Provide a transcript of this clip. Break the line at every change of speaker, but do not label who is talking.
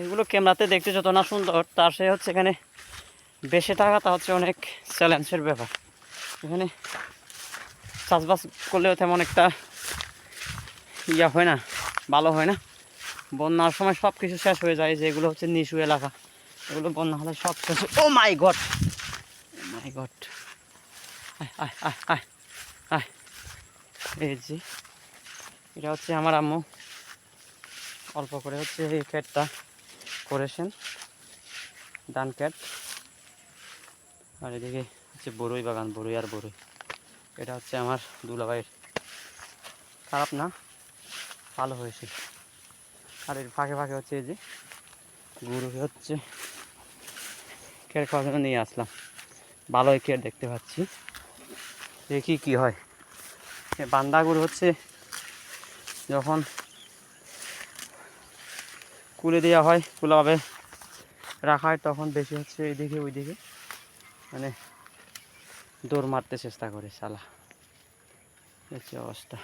এগুলো ক্যামেরাতে দেখতে যত না সুন্দর, তার সে হচ্ছে এখানে বেশি টাকাটা হচ্ছে অনেক চ্যালেঞ্জের ব্যাপার। এখানে চাষবাস করলেও তেমন একটা ইয়া হয় না, ভালো হয় না। বন্যার সময় সব কিছু শেষ হয়ে যায় যেগুলো হচ্ছে নিচু এলাকা, এগুলো বন্যা হলে সব শেষ ও মাই গড মাই গড আয় আয় আয় আয়। এই যে, এটা হচ্ছে আমার আম্মু। অল্প করে হচ্ছে এই ক্ষেতটা। করেছেন। ধান ক্ষেত আর এদিকে হচ্ছে বড়ই বাগান বড়ই আর বড়ই এটা হচ্ছে আমার দুলাভাইয়ের। খারাপ না, ভালো হয়েছে। আর এর ফাঁকে ফাঁকে হচ্ছে এই যে গরুকে হচ্ছে। কেয়ার খাওয়ার জন্য নিয়ে আসলাম। ভালোই কেয়ার দেখতে পাচ্ছি। দেখি কি হয়। বান্দা গরু হচ্ছে যখন কুলে দেওয়া হয় কুলাভাবে রাখা হয়, তখন বেশি হচ্ছে এইদিকে ওইদিকে। মানে দৌড় মারতে চেষ্টা করে সালা অবস্থা।